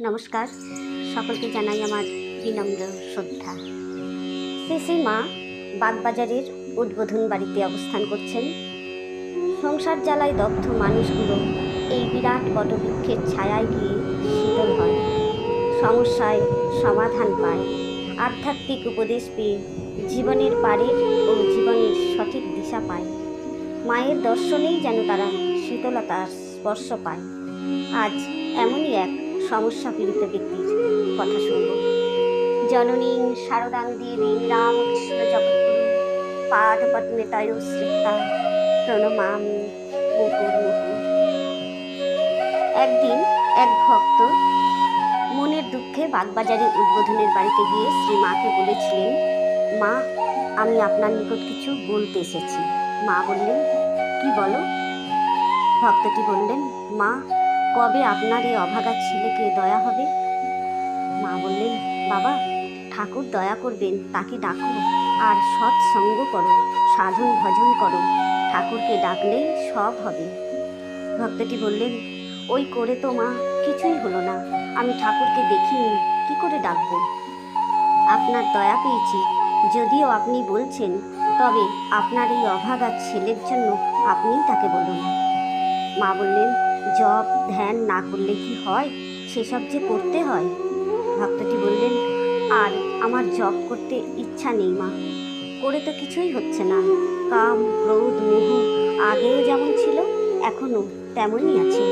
নমস্কার। সকলকে জানাই আমার বিনম্র শ্রদ্ধা। শ্রী মা বাগবাজারের উদ্বোধন বাড়িতে অবস্থান করছেন। সংসার জ্বালায় দগ্ধ মানুষগুলো এই বিরাট বটবৃক্ষের ছায়ায় গিয়ে শীতল হয়। সমস্যায় সমাধান পায়। আধ্যাত্মিক উপদেশ পেয়ে জীবনের পারের ও জীবনের সঠিক দিশা পায়। মায়ের দর্শনেই যেন তারা শীতলতার স্পর্শ পায়। আজ এমনই এক সমস্যা পীড়িত ব্যক্তির কথা শুনব। জননী শারদাং দেবী রামকৃষ্ণ জগৎগুরু পাদ পদ্মে তয় শ্রিতা প্রণমাম একদিন এক ভক্ত মনের দুঃখে বাগবাজারে উদ্বোধনের বাড়িতে গিয়ে শ্রী মাকে বলেছিলেন, মা, আমি আপনার নিকট কিছু বলতে এসেছি। মা বললেন, কি বলো? ভক্তটি বললেন, মা কবে আপনার এই অভাগা ছেলেকে দয়া হবে? মা বললেন, বাবা, ঠাকুর দয়া করবেন, তাকে ডাকো আর সৎসঙ্গ করো, সাধন ভজন করো। ঠাকুরকে ডাকলেই সব হবে। ভক্তটি বললেন, ওই করে তো মা, কিছুই হলো না। আমি ঠাকুরকে দেখিনি, কি করে ডাকবো? আপনার দয়া পেয়েছি। যদিও আপনি বলছেন, তবে আপনার এই অভাগা ছেলের জন্য আপনিই তাকে বলুন। মা বললেন জপ ধ্যান না করলে কি হয়? সেসব যে করতে হয়। ভক্তটি বললেন, আর আমার জপ করতে ইচ্ছা নেই, মা। করে তো কিছুই হচ্ছে না। কাম, ক্রোধ, মোহ আগেও যেমন ছিল এখনও তেমনই আছে।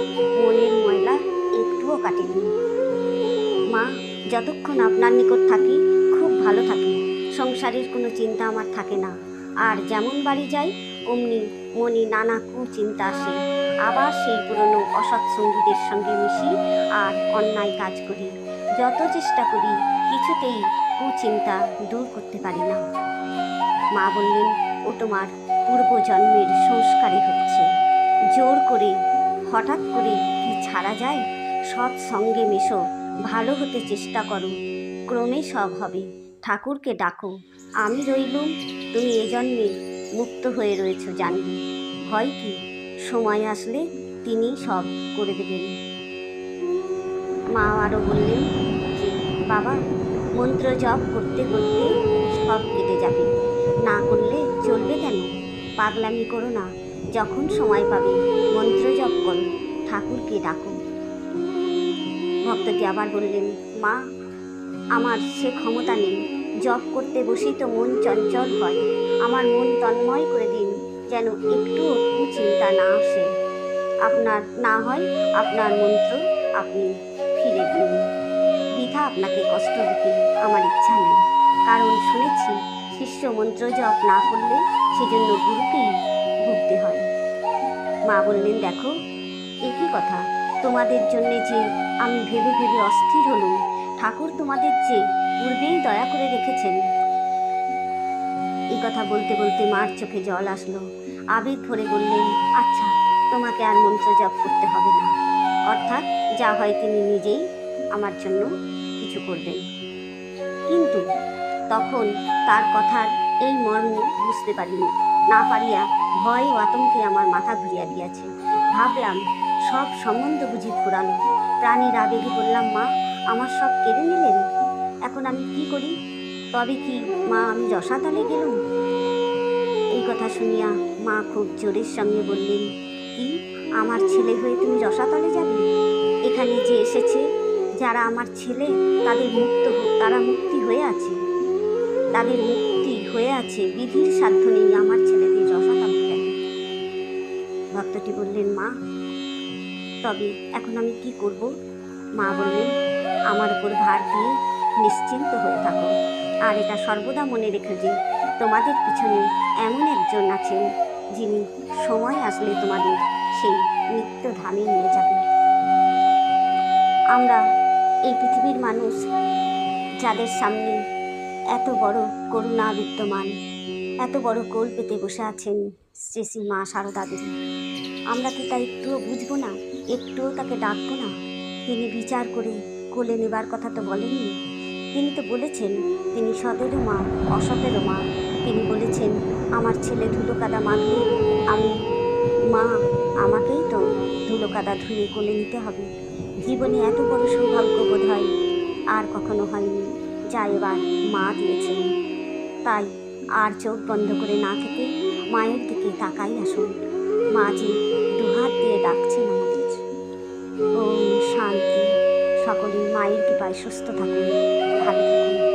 মনের ময়লা একটুও কাটেনি। মা, যতক্ষণ আপনার নিকট থাকি, খুব ভালো থাকি। সংসারের কোনো চিন্তা আমার থাকে না। আর যেমন বাড়ি যাই, অমনি মনে নানা কুচিন্তা আসে। আবার সেই পুরনো অসৎ সঙ্গীদের সঙ্গে মিশি আর অন্যায় কাজ করি। যত চেষ্টা করি, কিছুতেই কুচিন্তা দূর করতে পারি না। মা বললেন, ও তোমার পূর্বজন্মের সংস্কারে হচ্ছে। জোর করে, হঠাৎ করে কি ছাড়া যায়? সৎ সঙ্গে মেশো, ভালো হতে চেষ্টা করো। ক্রমে সব হবে। ঠাকুরকে ডাকো। আমি রইলুম। তুমি এ জন্মে মুক্ত হয়ে রয়েছ জানবি ভয় কি? সময় আসলে তিনি সব করে দেবেন। মা আরও বললেন যে বাবা, মন্ত্র জপ করতে করতে সব কেটে যাবে। না করলে চলবে কেন? পাগলামি করো না। যখন সময় পাবে, মন্ত্র জপ করো। ঠাকুরকে ডাকো। ভক্তটি আবার বললেন, মা, আমার সে ক্ষমতা নেই। জপ করতে বসি তো মন চঞ্চল হয়। আমার মন তন্ময় করে দিন। যেন একটু চিন্তা না আসে। আপনার না হয় আপনার মন্ত্র আপনি ফিরে দিন। বৃথা আপনাকে কষ্ট দিতে আমার ইচ্ছা নেই। কারণ শুনেছি, শিষ্য মন্ত্র জপ না করলে সেজন্য গুরুকেই ভুগতে হয়। মা বললেন, দেখো, একই কথা। তোমাদের জন্যে যে আমি ভেবে ভেবে অস্থির হলুম, ঠাকুর তোমাদের যে পূর্বেই দয়া করে রেখেছেন। এই কথা বলতে বলতে মার চোখে জল আসলো। আবেগ ভরে বললেন আচ্ছা তোমাকে আর মন্ত্র জপ করতে হবে না। অর্থাৎ যা হয় তিনি নিজেই আমার জন্য কিছু করবেন। কিন্তু তখন তার কথার এই মর্ম বুঝতে পারিনি। না পারিয়া ভয় ও আতঙ্কে আমার মাথা ঘুরিয়া দিয়াছে ভাবলাম, সব সম্বন্ধ বুঝি ফুরানো প্রাণীর আবেগে বললাম, মা, আমার সব কেড়ে নিলেন? এখন আমি কি করি? তবে কি মা, আমি রসাতলে গেলুম? কথা শুনিয়া মা খুব জোরের সঙ্গে বললেন, কি? আমার ছেলে হয়ে তুমি রসাতলে যাবে? এখানে যে এসেছে, যারা আমার ছেলে, তাদের মুক্ত হোক তারা মুক্তি হয়ে আছে। তাদের মুক্তি হয়ে আছে বিধির সাধ্য নেই আমার ছেলেদের রসাতলে গেলে ভক্তটি বললেন, মা, তবে এখন আমি কি করব? মা বললেন, আমার উপর ভার দিয়ে নিশ্চিন্ত হয়ে থাকো। আর এটা সর্বদা মনে রেখো যে তোমাদের পিছনে এমন একজন আছেন, যিনি সময় আসলে তোমাদের সেই নিত্য ধামে নিয়ে যাবে আমরা এই পৃথিবীর মানুষ, যাদের সামনে এত বড় করুণা বিদ্যমান এত বড় কোল পেতে বসে আছেন শ্রী শ্রী মা সারদা দেবী। আমরা কি তা একটুও বুঝব না, একটুও তাকে ডাকবো না? তিনি বিচার করে কোলে নেবার কথা তো বলেননি। তিনি তো বলেছেন, তিনি সতেরো মা, অসতেরো মা। তিনি বলেছেন আমার ছেলে ধুলো কাদা মাখলে আমি, মা, আমাকেই তো ধুলো কাদা ধুয়ে কোলে নিতে হবে। জীবনে এত বড় সৌভাগ্য বোধ হয় আর কখনো হয়নি, যা এবার মা দিয়েছেন তাই আর চোখ বন্ধ করে না থেকে মায়ের দিকে তাকাই আসুন। মা যে দুহাত দিয়ে ডাকছেন আমাদের। ওম শান্তি। সকলেই মায়ের কৃপায় সুস্থ থাকুন। ভালো থাকুন।